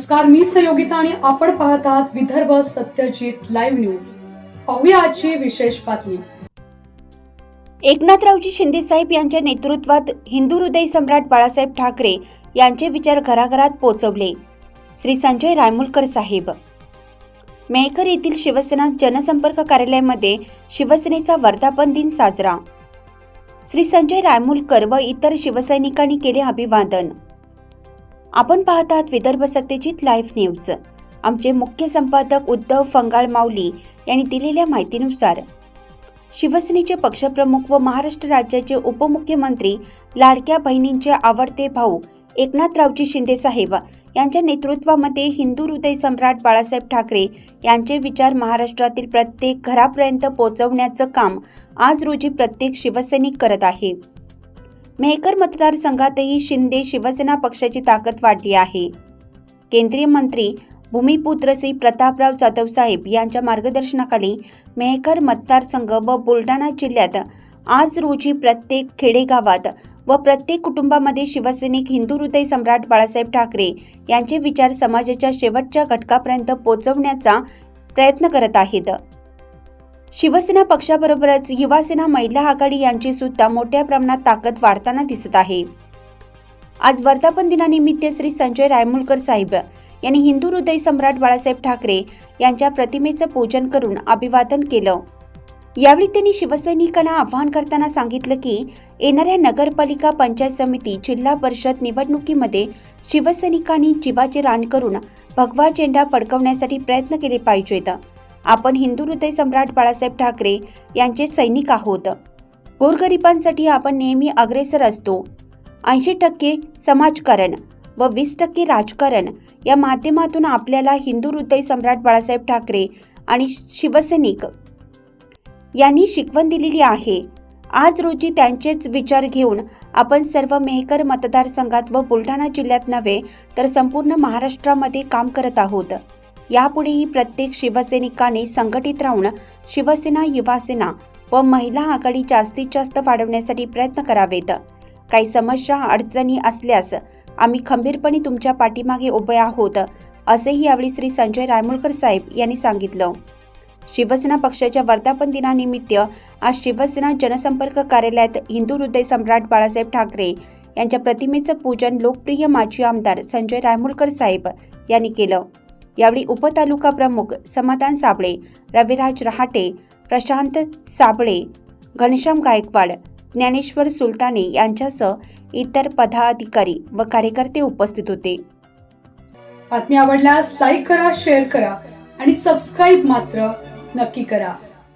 नमस्कार मी सयोगिता आणि आपण पाहत आहात विदर्भ सत्यजित लाईव्ह न्यूज. पाहूया आजची विशेष बातमी. एकनाथरावजी शिंदेसाहेब यांच्या नेतृत्वात हिंदू हृदय सम्राट बाळासाहेब ठाकरे यांचे विचार घराघरात पोचवले. श्री संजय रायमुलकर साहेब. मेहकर येथील शिवसेना जनसंपर्क कार्यालयामध्ये शिवसेनेचा वर्धापन दिन साजरा. श्री संजय रायमुलकर व इतर शिवसैनिकांनी केले अभिवादन. आपण पाहत आहात विदर्भ सत्यजित लाईव्ह न्यूज. आमचे मुख्य संपादक उद्धव फंगाळ माऊली यांनी दिलेल्या माहितीनुसार शिवसेनेचे पक्षप्रमुख व महाराष्ट्र राज्याचे उपमुख्यमंत्री लाडक्या बहिणींचे आवडते भाऊ एकनाथरावजी शिंदे साहेब यांच्या नेतृत्वामध्ये हिंदू हृदय सम्राट बाळासाहेब ठाकरे यांचे विचार महाराष्ट्रातील प्रत्येक घरापर्यंत पोहोचवण्याचं काम आज रोजी प्रत्येक शिवसैनिक करत आहे. मेहकर मतदारसंघातही शिंदे शिवसेना पक्षाची ताकद वाढली आहे. केंद्रीय मंत्री भूमिपुत्र श्री प्रतापराव जाधव साहेब यांच्या मार्गदर्शनाखाली मेहकर मतदारसंघ व बुलढाणा जिल्ह्यात आज रोजी प्रत्येक खेडेगावात व प्रत्येक कुटुंबामध्ये शिवसैनिक हिंदू हृदय सम्राट बाळासाहेब ठाकरे यांचे विचार समाजाच्या शेवटच्या घटकापर्यंत पोहोचवण्याचा प्रयत्न करत आहेत. शिवसेना पक्षाबरोबरच युवासेना महिला आघाडी यांची सुद्धा मोठ्या प्रमाणात ताकद वाढताना दिसत आहे. आज वर्धापन दिनानिमित्त श्री संजय रायमुलकर साहेब यांनी हिंदू हृदय सम्राट बाळासाहेब ठाकरे यांच्या प्रतिमेचं पूजन करून अभिवादन केलं. यावेळी त्यांनी शिवसैनिकांना आवाहन करताना सांगितलं की येणाऱ्या नगरपालिका पंचायत समिती जिल्हा परिषद निवडणुकीमध्ये शिवसैनिकांनी जीवाचे रान करून भगवा झेंडा पडकवण्यासाठी प्रयत्न केले पाहिजेत. आपण हिंदू हृदय सम्राट बाळासाहेब ठाकरे यांचे सैनिक आहोत. गोरगरिबांसाठी आपण नेहमी अग्रेसर असतो. ऐंशी टक्के समाजकारण व वीस टक्के राजकारण या माध्यमातून आपल्याला हिंदू हृदय सम्राट बाळासाहेब ठाकरे आणि शिवसैनिक यांनी शिकवण दिलेली आहे. आज रोजी त्यांचेच विचार घेऊन आपण सर्व मेहकर मतदारसंघात व बुलढाणा जिल्ह्यात नव्हे तर संपूर्ण महाराष्ट्रामध्ये काम करत आहोत. यापुढेही प्रत्येक शिवसैनिकाने संघटित राहून शिवसेना युवासेना व महिला आघाडी जास्तीत जास्त वाढवण्यासाठी प्रयत्न करावेत. काही समस्या अडचणी असल्यास आम्ही खंबीरपणे तुमच्या पाठीमागे उभे आहोत असेही यावेळी श्री संजय रायमुळकर साहेब यांनी सांगितलं. शिवसेना पक्षाच्या वर्धापन दिनानिमित्त आज शिवसेना जनसंपर्क कार्यालयात हिंदू हृदय सम्राट बाळासाहेब ठाकरे यांच्या प्रतिमेचं पूजन लोकप्रिय माजी आमदार संजय रायमुळकर साहेब यांनी केलं. यावेळी उपतालुका प्रमुख समाधान साबळे रविराज रहाटे प्रशांत साबळे घनश्याम गायकवाड ज्ञानेश्वर सुलताने यांच्यासह इतर पदाधिकारी व कार्यकर्ते उपस्थित होते. बातमी आवडल्यास लाईक करा शेअर करा आणि सबस्क्राईब मात्र नक्की करा.